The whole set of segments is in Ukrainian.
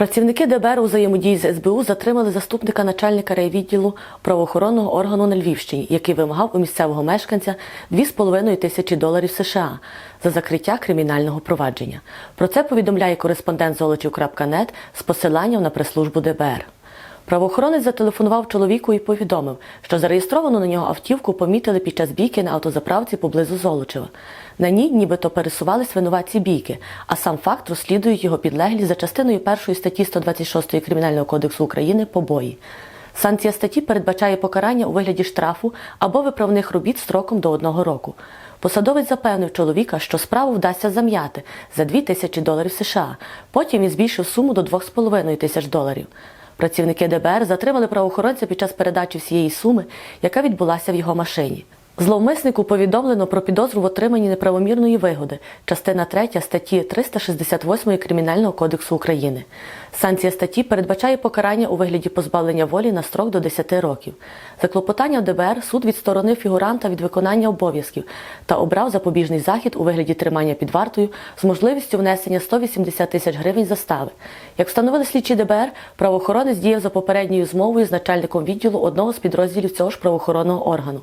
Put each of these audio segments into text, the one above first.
Працівники ДБР у взаємодії з СБУ затримали заступника начальника райвідділу правоохоронного органу на Львівщині, який вимагав у місцевого мешканця 2,5 тисячі доларів США за закриття кримінального провадження. Про це повідомляє кореспондент Золочів.нет з посиланням на прес-службу ДБР. Правоохоронець зателефонував чоловіку і повідомив, що зареєстровану на нього автівку помітили під час бійки на автозаправці поблизу Золочева. На ній нібито пересувались винуватці бійки, а сам факт розслідують його підлеглі за частиною першої статті 126 Кримінального кодексу України побої. Санкція статті передбачає покарання у вигляді штрафу або виправних робіт строком до одного року. Посадовець запевнив чоловіка, що справу вдасться зам'яти за 2 тисячі доларів США. Потім він збільшив суму до 2,5 тисяч доларів. Працівники ДБР затримали правоохоронця під час передачі всієї суми, яка відбулася в його машині. Зловмиснику повідомлено про підозру в отриманні неправомірної вигоди, частина 3 статті 368 Кримінального кодексу України. Санкція статті передбачає покарання у вигляді позбавлення волі на строк до 10 років. За клопотанням ДБР суд відсторонив фігуранта від виконання обов'язків та обрав запобіжний захід у вигляді тримання під вартою з можливістю внесення 180 тисяч гривень застави. Як встановили слідчі ДБР, правоохоронець діяв за попередньою змовою з начальником відділу одного з підрозділів цього ж правоохоронного органу.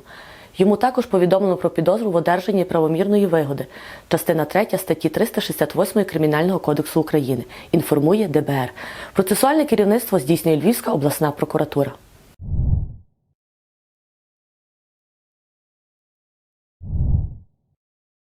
Йому також повідомлено про підозру в одержанні правомірної вигоди. Частина 3 статті 368 Кримінального кодексу України. Інформує ДБР. Процесуальне керівництво здійснює Львівська обласна прокуратура.